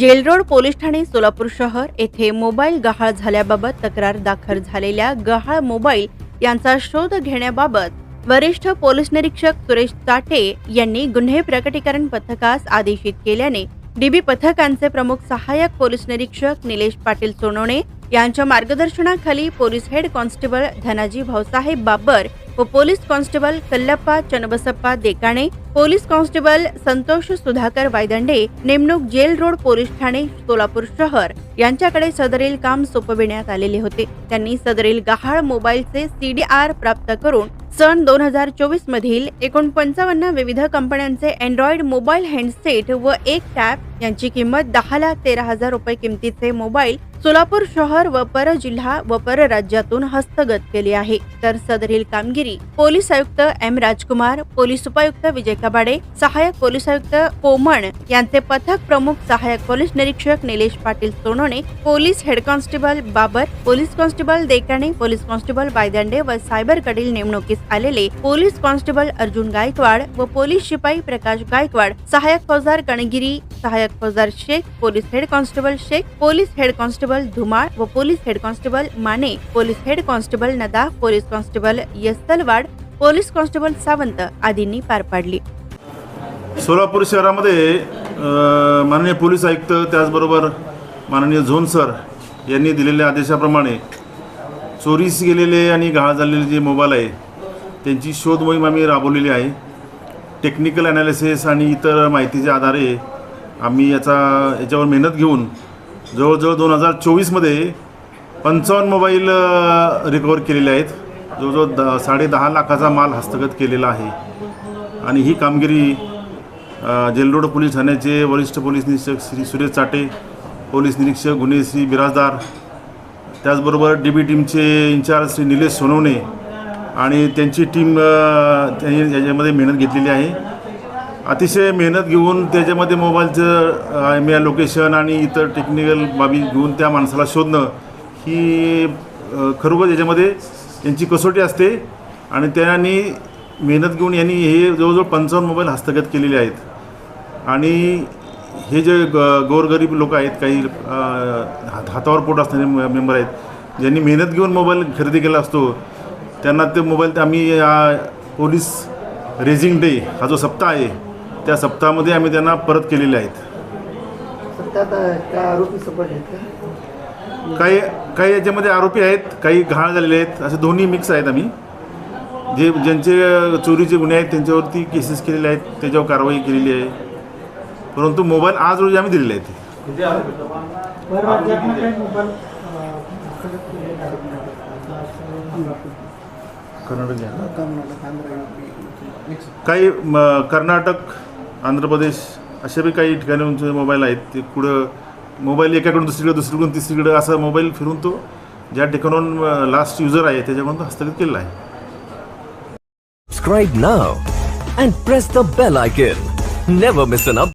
Jail Road police ठाणे सोलापूर शहर येथे मोबाईल गहाळ झाल्याबाबत तक्रार दाखल झालेल्या गहाळ मोबाईल यांचा शोध घेण्याबाबत वरिष्ठ पोलीस निरीक्षक सुरेश चाटे यांनी गुन्हे प्रकटीकरण पथकास आदेशित केल्याने डीबी पथकांचे प्रमुख सहाय्यक पोलीस निरीक्षक निलेश पाटील सोनवणे यांच्या मार्गदर्शनाखाली police head constable Dhanaji Bhausaheb Babar व police constable Kallappa Chanabasappa Dekane police constable Santosh Sudhakar Waydande नेमणूक जेल रोड पोलीस ठाणे सोलापूर शहर यांच्याकडे सदरील काम सोपविण्यात आलेले होते. त्यांनी सदरील गहाळ मोबाईलचे सीडीआर प्राप्त करून सन दोन हजार चोवीस मधील एकूण पंचावन्न विविध कंपन्यांचे अँड्रॉइड मोबाईल हँडसेट व एक टॅब यांची किंमत दहा लाख तेरा हजार रुपये किमतीचे मोबाईल सोलापूर शहर व परजिल्हा व परराज्यातून हस्तगत केली आहे. तर सदरील कामगिरी पोलीस आयुक्त एम राजकुमार पोलीस उपायुक्त विजय कबाडे सहाय्यक पोलीस आयुक्त कोमण यांचे पथक प्रमुख सहाय्यक पोलीस निरीक्षक Nilesh Patil Sonawane police head constable Babar police constable Dekane police constable Baydande व सायबरकडील नेमणुकीस आलेले पोलीस कॉन्स्टेबल अर्जुन गायकवाड व पोलीस शिपाई प्रकाश गायकवाड सहाय्यक फौजदार कणगिरी सहाय्यक फौजदार Shaikh police head constable Shaikh police head constable Dhumal व police head constable Mane police head constable Nada police constable Yastalwad police constable Sawant आदींनी पार पाडली. सोलापूर शहरामध्ये माननीय पोलीस आयुक्त त्याचबरोबर माननीय झोन सर यांनी दिलेल्या आदेशाप्रमाणे चोरीस गेलेले आणि गहाळ झालेले जे मोबाईल आहे त्यांची शोध मोहीम आम्ही राबवलेली आहे. टेक्निकल ॲनालिसिस आणि इतर माहितीच्या आधारे आम्ही याचा याच्यावर मेहनत घेऊन जवळजवळ दोन हजार चोवीसमध्ये पंचावन्न मोबाईल रिकवर केलेले आहेत. जवळजवळ द साडे दहा लाखाचा माल हस्तगत केलेला आहे. आणि ही कामगिरी जेलरोड पोलीस ठाण्याचे वरिष्ठ पोलीस निरीक्षक श्री सुरेश चाटे पोलीस निरीक्षक गुन्हे श्री बिराजदार त्याचबरोबर डी बी टीमचे इन्चार्ज श्री निलेश सोनवणे आणि त्यांची टीम त्यांनी याच्यामध्ये मेहनत घेतलेली आहे. अतिशय मेहनत घेऊन त्याच्यामध्ये मोबाईलचं एम या लोकेशन आणि इतर टेक्निकल बाबी घेऊन त्या माणसाला शोधणं ही खरोखर याच्यामध्ये यांची कसोटी असते. आणि त्यांनी मेहनत घेऊन यांनी हे जवळजवळ पंचावन्न मोबाईल हस्तगत केलेले आहेत. आणि हे जे ग गोरगरीब लोक आहेत काही हात हातावर पोट असणारे मेंबर आहेत ज्यांनी मेहनत घेऊन मोबाईल खरेदी केला असतो त्यांना ते मोबाईल आम्ही पोलीस रेझिंग डे हा जो सप्ताह आहे त्या सप्ताहामध्ये आम्ही त्यांना परत केलेले आहेत काही काही याच्यामध्ये आरोपी आहेत काही घाण झालेले आहेत असे दोन्ही मिक्स आहेत आम्ही जे ज्यांचे चोरीचे गुन्हे आहेत त्यांच्यावरती केसेस केलेले आहेत त्याच्यावर कारवाई केलेली आहे परंतु मोबाईल आज रोजी आम्ही दिलेले आहेत. कर्नाटक काही कर्नाटक आंध्र प्रदेश अशा बी काही ठिकाणी मोबाईल आहेत ते पुढं मोबाईल एकाकडून दुसरीकडे दुसरीकडून तिसरीकडे असा मोबाईल फिरून तो ज्या ठिकाणाहून लास्ट युजर आहे त्याच्याकडून तो हस्तगत केलेला आहे Subscribe now and press the bell icon. Never miss an update.